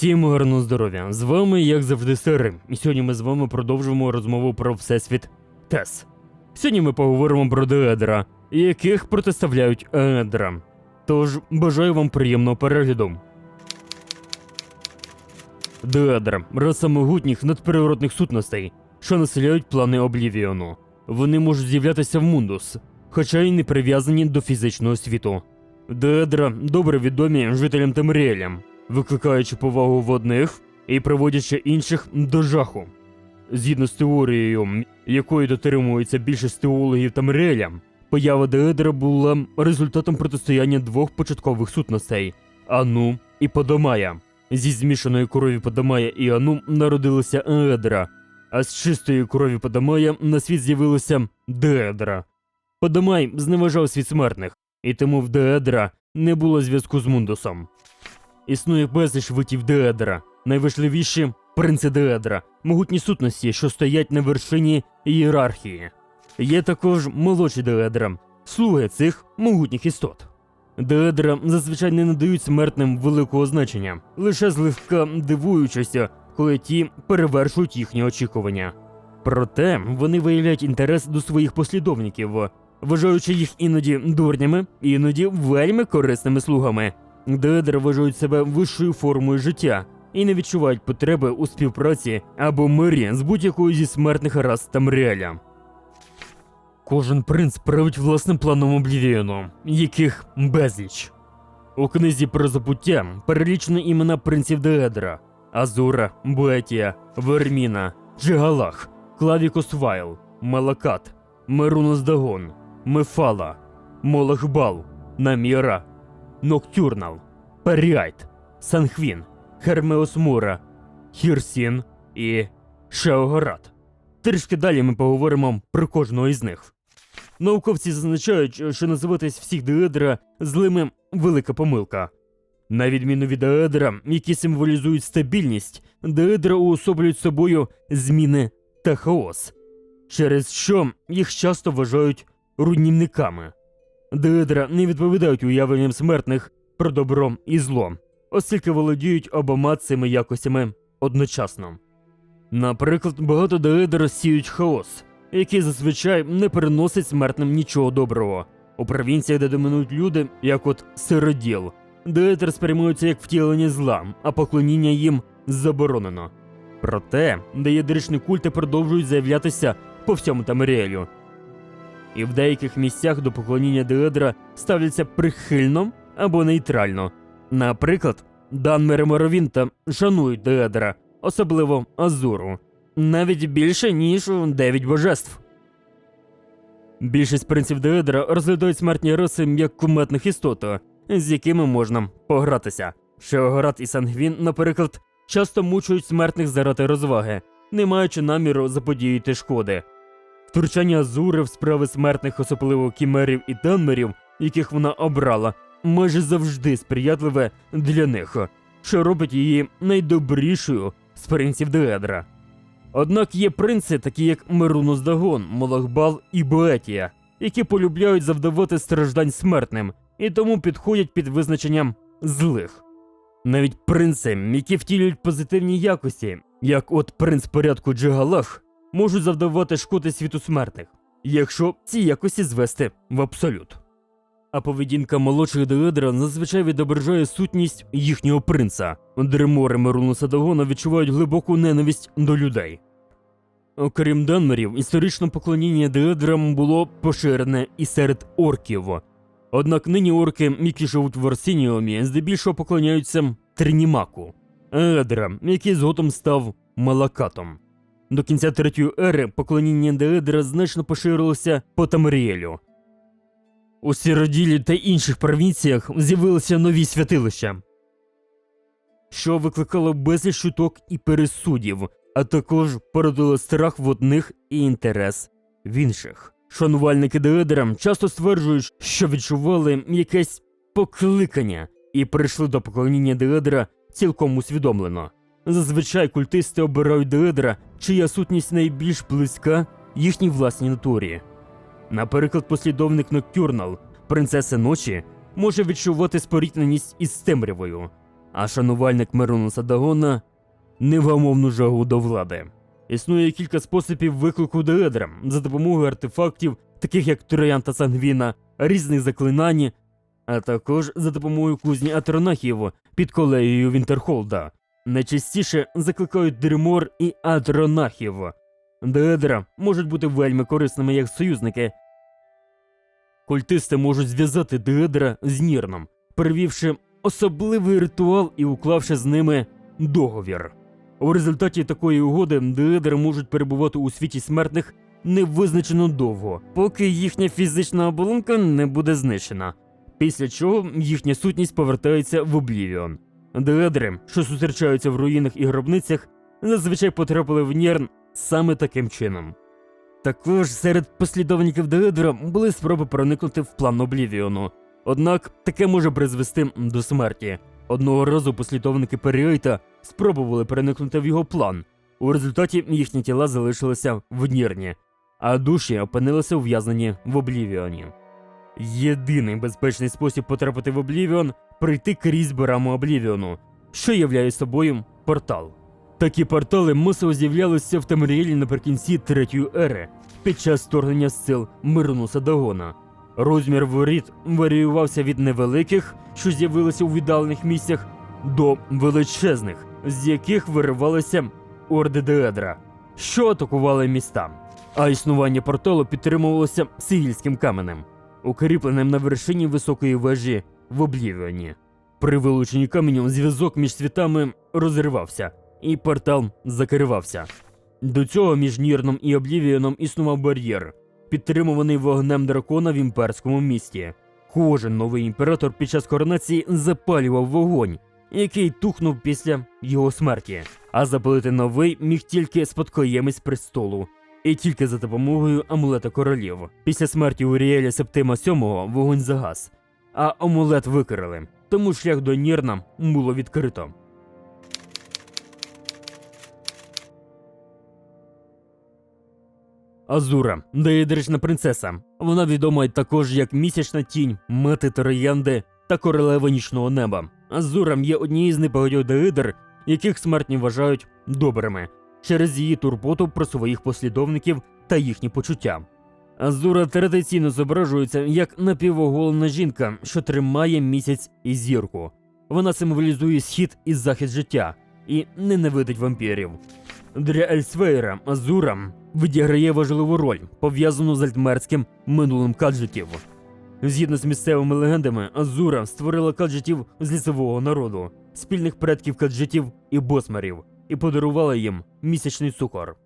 Всім гарного здоров'я! З вами, як завжди, Сирим. І сьогодні ми з вами продовжимо розмову про Всесвіт Тес. Сьогодні ми поговоримо про Деедра, яких протиставляють Едра. Тож бажаю вам приємного перегляду. Деедра раса могутніх надприродних сутностей, що населяють плани Облівіону. Вони можуть з'являтися в Мундус, хоча й не прив'язані до фізичного світу. Деедра добре відомі жителям Тамріеля, викликаючи повагу в одних і приводячи інших до жаху. Згідно з теорією, якої дотримується більшість теологів Тамріеля, поява Деедра була результатом протистояння двох початкових сутностей Ану і Подомая. Зі змішаної крові Подомая і Ану народилися Едра, а з чистої крові Подомая на світ з'явилося Деедра. Подомай зневажав світ смертних, і тому в Деедра не було зв'язку з Мундусом. Існує безліч витів Деедра, найважливіші принци Деедра, могутні сутності, що стоять на вершині ієрархії. Є також молодші Деедра, слуги цих могутніх істот. Деедра зазвичай не надають смертним великого значення, лише злегка дивуючися, коли ті перевершують їхні очікування. Проте вони виявляють інтерес до своїх послідовників, вважаючи їх іноді дурнями, іноді вельми корисними слугами. Деедри вважають себе вищою формою життя і не відчувають потреби у співпраці або мирі з будь-якою зі смертних рас Тамріаля. Кожен принц править власним планом Облівіону, яких безліч. У книзі про забуття перелічено імена принців Деедра Азура, Буетія, Верміна, Джигалах, Клавікус Вайл, Малакат, Мерунос Дагон, Мефала, Молахбал, Наміра, Ноктюрнал, Періайт, Санхвін, Хермеос Мура, Хірсін і Шеогорат. Трішки далі ми поговоримо про кожного із них. Науковці зазначають, що називатись всіх Деедра злими велика помилка. На відміну від Деедра, які символізують стабільність, Деедра уособлюють собою зміни та хаос, через що їх часто вважають руйнівниками. Деедра не відповідають уявленням смертних про добро і зло, оскільки володіють обома цими якостями одночасно. Наприклад, багато деедр сіють хаос, який зазвичай не приносить смертним нічого доброго. У провінціях, де домінують люди, як от сироділ, деедр сприймаються як втілення зла, а поклоніння їм заборонено. Проте деєдричні культи продовжують з'являтися по всьому Тамаріелю. І в деяких місцях до поклоніння деедра ставляться прихильно або нейтрально. Наприклад, Данмер і Моровінта шанують деедра, особливо Азуру, навіть більше, ніж дев'ять божеств. Більшість принців Деедра розглядають смертні раси як куметних істот, з якими можна погратися. Шеогорат і Сангвін, наприклад, часто мучують смертних заради розваги, не маючи наміру заподіяти шкоди. Втручання Азури в справи смертних, особливо кімерів і данмерів, яких вона обрала, майже завжди сприятливе для них, що робить її найдобрішою з принців Деедра. Однак є принци, такі як Мерунус Дагон, Молахбал і Боетія, які полюбляють завдавати страждань смертним і тому підходять під визначенням злих. Навіть принци, які втілюють позитивні якості, як от принц порядку Джигалах, можуть завдавати шкоди світу смертних, якщо ці якості звести в абсолют. А поведінка молодших Деедра зазвичай відображає сутність їхнього принца. Дремори Мерунуса Дагона відчувають глибоку ненависть до людей. Окрім Данмерів, історично поклоніння Деедрам було поширене і серед орків. Однак нині орки, які живуть в Арсініумі, здебільшого поклоняються Тринімаку, Едра, який згодом став Малакатом. До кінця третьої ери поклоніння Деедра значно поширилося по Тамаріелю. У Сіроділі та інших провінціях з'явилися нові святилища, що викликало безліч шуток і пересудів, а також породило страх в одних і інтерес в інших. Шанувальники Деедера часто стверджують, що відчували якесь покликання і прийшли до поклоніння Деедера цілком усвідомлено. Зазвичай культисти обирають Деедера, чия сутність найбільш близька їхній власній натурі. Наприклад, послідовник Ноктюрнал, принцеси ночі, може відчувати спорідненість із темрявою, а шанувальник Меронуса Дагона невгамовну жагу до влади. Існує кілька способів виклику Деедра за допомогою артефактів, таких як Троян та Сангвіна, різних заклинань, а також за допомогою кузні Атронахів під колеєю Вінтерхолда. Найчастіше закликають Дримор і Атронахів. Деедра можуть бути вельми корисними як союзники. Культисти можуть зв'язати Деедра з Нірном, перевівши особливий ритуал і уклавши з ними договір. У результаті такої угоди Деедри можуть перебувати у світі смертних невизначено довго, поки їхня фізична оболонка не буде знищена, після чого їхня сутність повертається в Облівіон. Деедри, що зустрічаються в руїнах і гробницях, зазвичай потрапили в Нєрн саме таким чином. Також серед послідовників Деедра були спроби проникнути в план Облівіону, однак таке може призвести до смерті. Одного разу послідовники Періойта спробували проникнути в його план. У результаті їхні тіла залишилися в Нірні, а душі опинилися ув'язнені в Облівіоні. Єдиний безпечний спосіб потрапити в Облівіон прийти крізь браму Облівіону, що являє собою портал. Такі портали масово з'являлися в Тамаріелі наприкінці третьої ери під час вторгнення сил Миронуса Дагона. Розмір воріт варіювався від невеликих, що з'явилися у віддалених місцях, до величезних, з яких виривалися орди Деедра, що атакували міста. А існування порталу підтримувалося сигільським каменем, укріпленим на вершині високої вежі в Облівіоні. При вилученні каменю зв'язок між світами розривався, і портал закривався. До цього між Нірном і Облівіоном існував бар'єр, підтримуваний вогнем дракона в імперському місті. Кожен новий імператор під час коронації запалював вогонь, який тухнув після його смерті, а запалити новий міг тільки спадкоємець престолу. І тільки за допомогою амулета королів. Після смерті Уріеля Септима VII вогонь загас, а амулет викрили, тому шлях до Нірна було відкрито. Азура, деєдрична принцеса. Вона відома також як місячна тінь, мати троянди та королева нічного неба. Азура є однією з небагатьох деїдр, яких смертні вважають добрими через її турботу про своїх послідовників та їхні почуття. Азура традиційно зображується як напівоголена жінка, що тримає місяць і зірку. Вона символізує схід і захід життя і ненавидить вампірів. Для Ельсвейра Азура відіграє важливу роль, пов'язану з альтмерським минулим каджетів. Згідно з місцевими легендами, Азура створила каджетів з лісового народу, спільних предків каджетів і босмарів, і подарувала їм місячний цукор.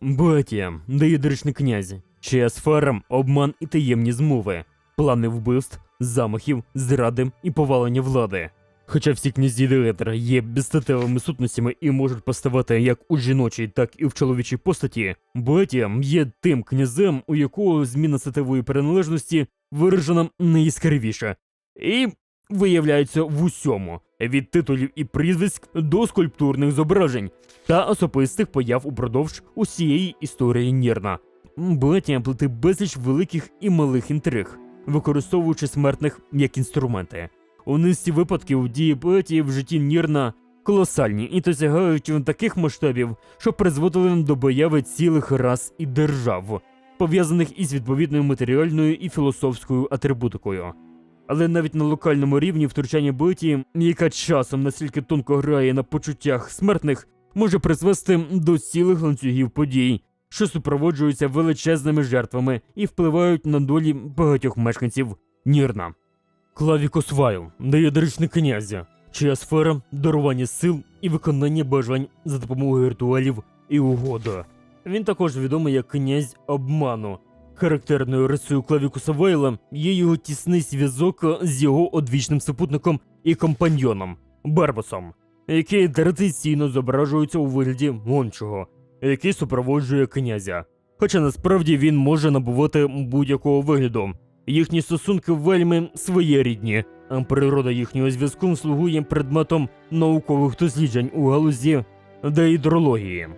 Батія, деїдричний князь, чия сфера обман і таємні змови, плани вбивств, замахів, зради і повалення влади. Хоча всі князі Деетра є безстатевими сутностями і можуть поставати як у жіночій, так і в чоловічій постаті, Батія є тим князем, у якого зміна статевої приналежності виражена найяскравіше, і виявляється в усьому від титулів і прізвиськ до скульптурних зображень та особистих появ упродовж усієї історії Нірна. Батія плете безліч великих і малих інтриг, використовуючи смертних як інструменти. У низці випадків дії поетії в житті Нірна колосальні і досягають таких масштабів, що призводили до появи цілих рас і держав, пов'язаних із відповідною матеріальною і філософською атрибутикою. Але навіть на локальному рівні втручання поетії, яка часом настільки тонко грає на почуттях смертних, може призвести до цілих ланцюгів подій, що супроводжуються величезними жертвами і впливають на долі багатьох мешканців Нірна. Клавікус Вайл, деядричний князя, чия сфера дарування сил і виконання бажань за допомогою ритуалів і угода. Він також відомий як князь обману. Характерною рисою Клавікуса Вайла є його тісний зв'язок з його одвічним супутником і компаньйоном Барбосом, який традиційно зображується у вигляді гончого, який супроводжує князя. Хоча насправді він може набувати будь-якого вигляду. Їхні стосунки вельми своєрідні, а природа їхнього зв'язку слугує предметом наукових досліджень у галузі деїдрології.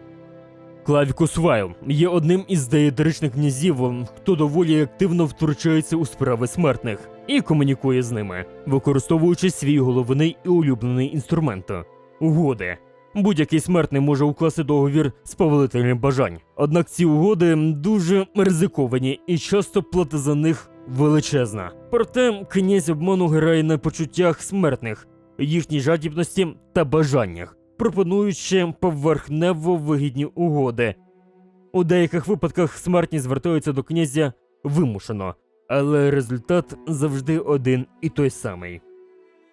Клавікус Вайл є одним із деїдричних князів, хто доволі активно втручається у справи смертних. і комунікує з ними, використовуючи свій головний і улюблений інструмент угоди. Будь-який смертний може укласти договір з повелителем бажань. Однак ці угоди дуже ризиковані і часто плата за них величезна. Проте князь обману грає на почуттях смертних, їхній жадібності та бажаннях, пропонуючи поверхнево вигідні угоди. У деяких випадках смертні звертаються до князя вимушено, але результат завжди один і той самий.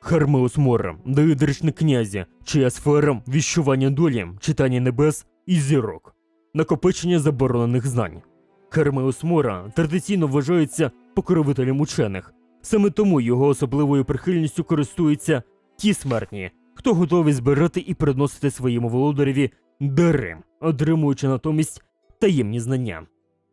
Хармеус Мора, доїдричник князя, чия сфера віщування долі, читання небес і зірок, накопичення заборонених знань. Хармеус Мора традиційно вважається покровителем учених, саме тому його особливою прихильністю користуються ті смертні, хто готові збирати і приносити своєму володареві дари, отримуючи натомість таємні знання.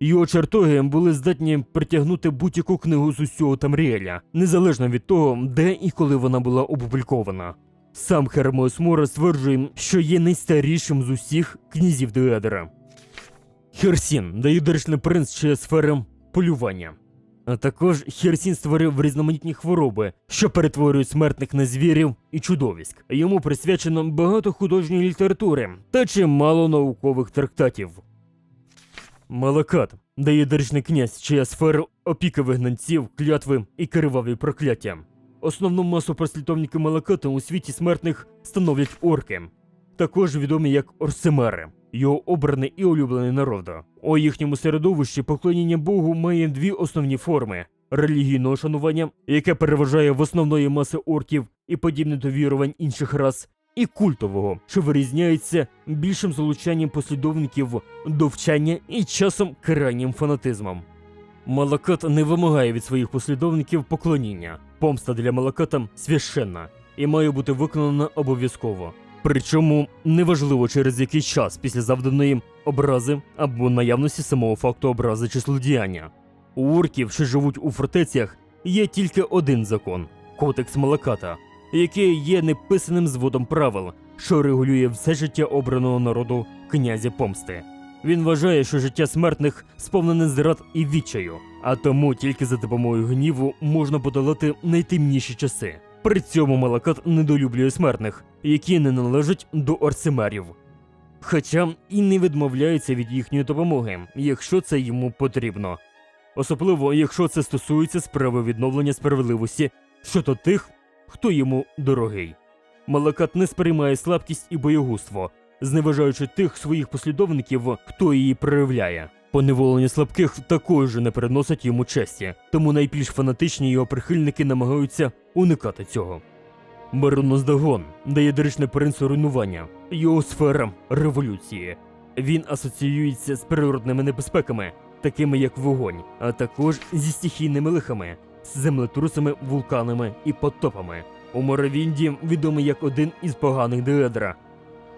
Його чертоги були здатні притягнути будь-яку книгу з усього Тамріеля, незалежно від того, де і коли вона була опублікована. Сам Хермеус Мора стверджує, що є найстарішим з усіх князів Деедера. Херсін доїдеричний принц чи сфери полювання. А також Херсін створив різноманітні хвороби, що перетворюють смертних на звірів і чудовиськ. Йому присвячено багато художньої літератури та чимало наукових трактатів. Малакат, доїдеричний князь, чия сфера опіки вигнанців, клятви і криваві прокляття. Основну масу послідовників Малаката у світі смертних становлять орки, також відомі як Орсемери, його обраний і улюблений народ. У їхньому середовищі поклоніння Богу має дві основні форми: релігійного шанування, яке переважає в основної маси орків і подібне до вірувань інших рас, і культового, що вирізняється більшим залучанням послідовників до вчання і часом крайнім фанатизмом. Малакат не вимагає від своїх послідовників поклоніння. Помста для Малаката священна і має бути виконана обов'язково. Причому неважливо через який час після завданої образи або наявності самого факту образи чи злодіяння. У орків, що живуть у фортецях, є тільки один закон кодекс Малаката, який є неписаним зводом правил, що регулює все життя обраного народу князя помсти. Він вважає, що життя смертних сповнене зрад і відчаю, а тому тільки за допомогою гніву можна подолати найтемніші часи. При цьому Малакат недолюблює смертних, які не належать до орсимерів. Хоча і не відмовляється від їхньої допомоги, якщо це йому потрібно. Особливо, якщо це стосується справи відновлення справедливості щодо тих, хто йому дорогий. Малакат не сприймає слабкість і боєгузтво, зневажаючи тих своїх послідовників, хто її проявляє. Поневолення слабких також не приносить йому честі, тому найбільш фанатичні його прихильники намагаються уникати цього. Бароноздагон дає дорічне принц руйнування, його сфера революції. Він асоціюється з природними небезпеками, такими як вогонь, а також зі стихійними лихами, з землетрусами, вулканами і потопами. У Моровінді відомий як один із поганих Деедра.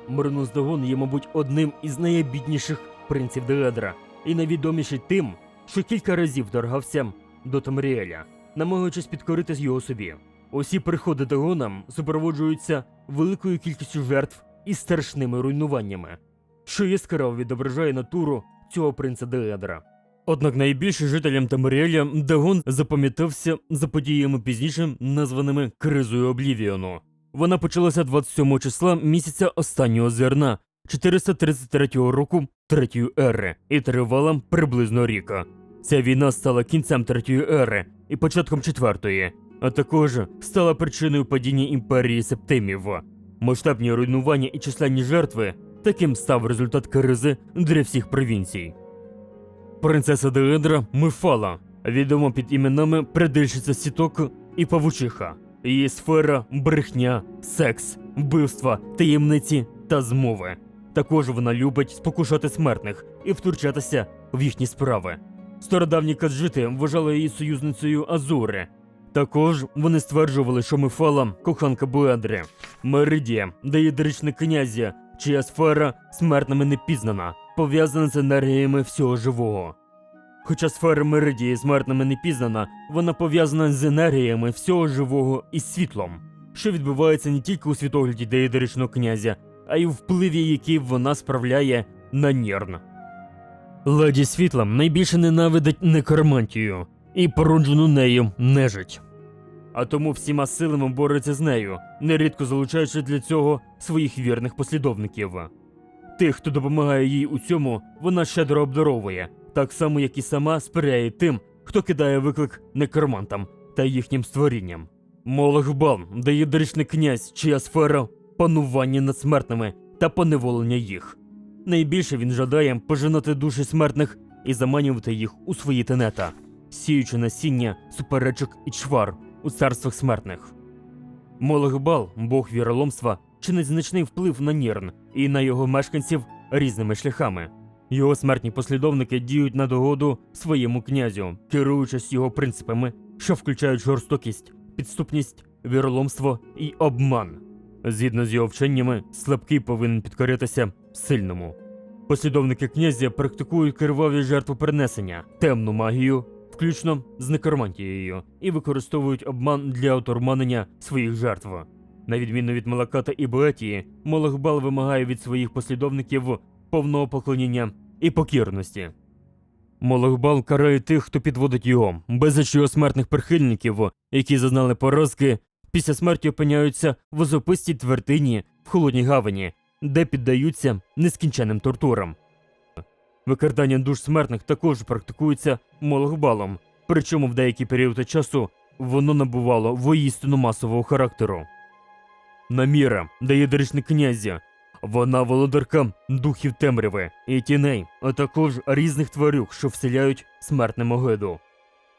Мороноздагон є, мабуть, одним із найбідніших принців Деедра, і найвідоміший тим, що кілька разів вторгався до Тамріеля, намагаючись підкорити його собі. Усі приходи Дагона супроводжуються великою кількістю жертв і страшними руйнуваннями, що яскраво відображає натуру цього принца Деедра. Однак найбільше жителям Тамаріеля Дагон запам'ятався за подіями пізніше, названими кризою Облівіону. Вона почалася 27 числа місяця останнього зерна 433 року третьої ери і тривала приблизно ріка. Ця війна стала кінцем третьої ери і початком четвертої, а також стала причиною падіння імперії септимів. Масштабні руйнування і численні жертви таким став результат кризи для всіх провінцій. Принцеса Деедра Мифала, відома під іменами Предельщиця Сіток і Павучиха. Її сфера брехня, секс, вбивства, таємниці та змови. Також вона любить спокушати смертних і втручатися в їхні справи. Стародавні каджити вважали її союзницею Азури. Також вони стверджували, що Мифала коханка Буедри. Меридія, деїдрична князя, чия сфера смертними не пізнана, пов'язана з енергіями всього живого. Хоча сфера Меридії смертними не пізнана, вона пов'язана з енергіями всього живого і світлом, що відбувається не тільки у світогляді деїдеричного князя, а й у впливі, який вона справляє на Нірн. Леді світла найбільше ненавидить некромантію і породжену нею нежить. а тому всіма силами бореться з нею, нерідко залучаючи для цього своїх вірних послідовників. Тих, хто допомагає їй у цьому, вона щедро обдаровує, так само як і сама сприяє тим, хто кидає виклик некромантам та їхнім створінням. Молохбал дає дорічний князь, чия сфера панування над смертними та поневолення їх. Найбільше він жадає пожинати душі смертних і заманювати їх у свої тенета, сіючи насіння, суперечок і чвар у царствах смертних. Молохбал, бог віроломства, чинить значний вплив на Нірн і на його мешканців різними шляхами. Його смертні послідовники діють на догоду своєму князю, керуючись його принципами, що включають жорстокість, підступність, віроломство і обман. Згідно з його вченнями, слабкий повинен підкоритися сильному. Послідовники князя практикують криваві жертвопринесення, темну магію, включно з некромантією, і використовують обман для отурманення своїх жертв. На відміну від Малаката і Боетії, Молохбал вимагає від своїх послідовників повного поклоніння і покірності. Молохбал карає тих, хто підводить його, безліч смертних прихильників, які зазнали поразки, після смерті опиняються в озопистій твердині в холодній гавані, де піддаються нескінченним тортурам. Викрадання душ смертних також практикується молохбалом, причому в деякі періоди часу воно набувало воїстину масового характеру. Наміра дає дорічний князя. Вона володарка духів темряви і тіней, а також різних тварюк, що вселяють смертне могиду.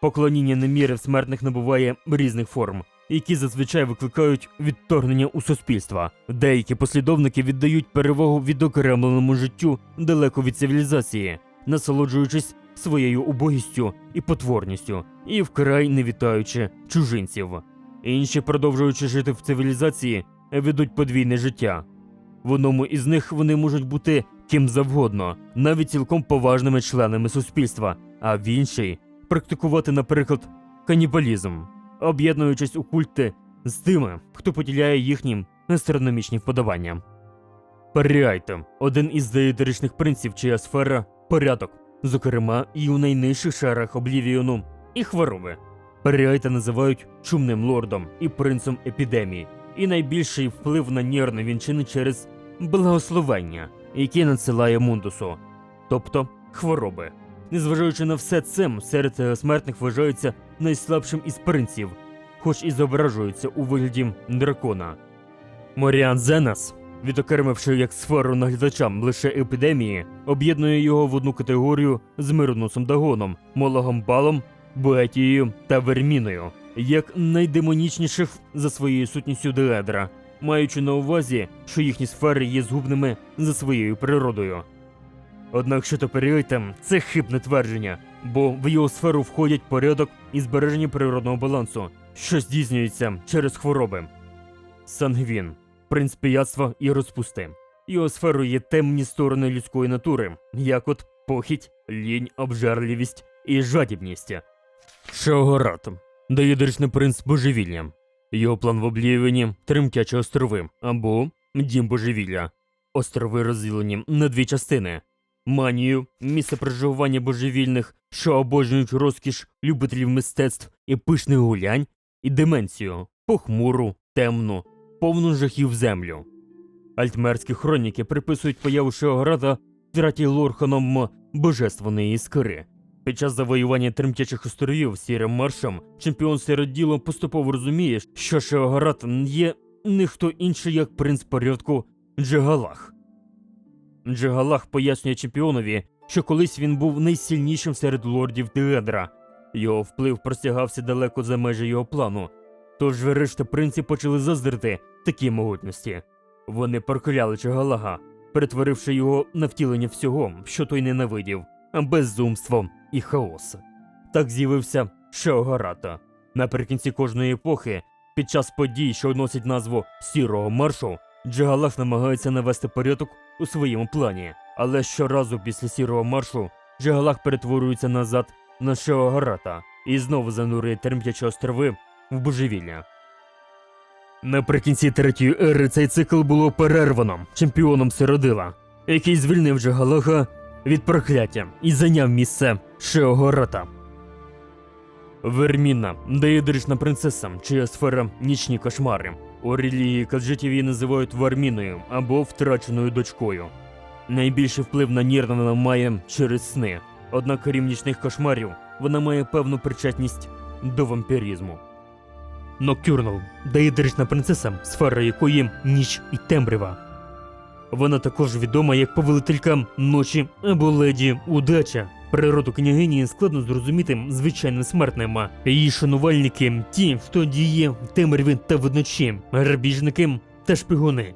Поклоніння наміри в смертних набуває різних форм, які зазвичай викликають відторгнення у суспільства. Деякі послідовники віддають перевагу відокремленому життю далеко від цивілізації, насолоджуючись своєю убогістю і потворністю, і вкрай не вітаючи чужинців. Інші, продовжуючи жити в цивілізації, ведуть подвійне життя. В одному із них вони можуть бути ким завгодно, навіть цілком поважними членами суспільства, а в іншій практикувати, наприклад, канібалізм, об'єднуючись у культи з тими, хто поділяє їхні астрономічні вподобання. Паріайте один із деєтеричних принців, чия сфера порядок, зокрема і у найнижчих шарах Облівіону і хвороби. Паріайта називають чумним лордом і принцем епідемії, і найбільший вплив на Нірн він чинить через благословення, які надсилає Мундусу, тобто хвороби. Незважаючи на все це, серед е, смертних вважається найслабшим із принців, хоч і зображується у вигляді дракона. Моріан Зенас, відокремивши як сферу наглядачам лише епідемії, об'єднує його в одну категорію з Мироносом Дагоном, Мологом Балом, Боетією та Верміною, як найдемонічніших за своєю сутністю Деедра, маючи на увазі, що їхні сфери є згубними за своєю природою. Однак щодо періода це хибне твердження, бо в його сферу входять порядок і збереження природного балансу, що здійснюється через хвороби. Сангвін, принц пияцтва і розпусти. Його сферою є темні сторони людської натури, як от похідь, лінь, обжерливість і жадібність. Шеогорат, доїдеричний принц божевілля. Його план в облівені тремтячі острови або дім божевілля. Острови розділені на дві частини. Манію, місце проживання божевільних, що обожнюють розкіш любителів мистецтв і пишних гулянь, і деменцію, похмуру, темну, повну жахів землю. Альтмерські хроніки приписують появу Шеограда втраті Лорханом божественної іскри. Під час завоювання тремтячих островів сірим маршем чемпіон серед діло поступово розуміє, що Шеоград є не хто інший, як принц порядку Джегалах. Джегалах пояснює чемпіонові, що колись він був найсильнішим серед лордів Теедра. Його вплив простягався далеко за межі його плану. Тож решта принців почали заздрити такій могутності. Вони прокляли Джегалага, перетворивши його на втілення всього, що той ненавидів, безумство і хаос. Так з'явився Шеогарата. Наприкінці кожної епохи, під час подій, що носять назву Сірого маршу, Джигалах намагається навести порядок у своєму плані, але щоразу після сірого маршу Джигалах перетворюється назад на Шеогарата і знову занурює терм'ячі острови в божевілля. Наприкінці третьої ери цей цикл було перервано чемпіоном Сиродила, який звільнив Джигалаха від прокляття і зайняв місце Шеогората. Верміна, деєдрична принцеса, чия сфера нічні кошмари. Релігії каджитів її називають Варміною або втраченою дочкою. Найбільший вплив на Нірнана має через сни, однак крім нічних кошмарів, вона має певну причетність до вампірізму. Ноктюрнал деєдрична принцеса, сфера якої ніч і темрява. Вона також відома як повелителька ночі або леді удача. Природу княгині складно зрозуміти звичайним смертним. Її шанувальники ті, хто діє в темряві та вночі, грабіжники та шпигуни.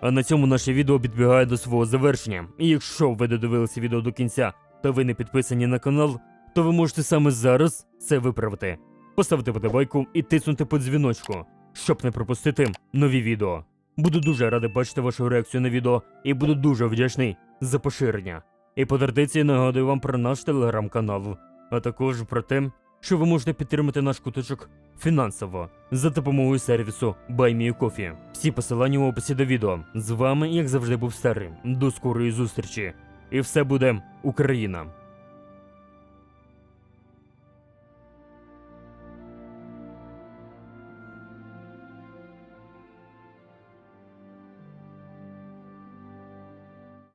А на цьому наше відео підбігає до свого завершення. І якщо ви додивилися відео до кінця та ви не підписані на канал, то ви можете саме зараз це виправити. Поставити подобайку і тиснути по дзвіночку, щоб не пропустити нові відео. Буду дуже радий бачити вашу реакцію на відео і буду дуже вдячний за поширення. І по традиції нагадую вам про наш телеграм-канал, а також про те, що ви можете підтримати наш куточок фінансово за допомогою сервісу BuyMeCoffee. Всі посилання в описі до відео. З вами, як завжди, був старий. До скорої зустрічі. І все буде Україна!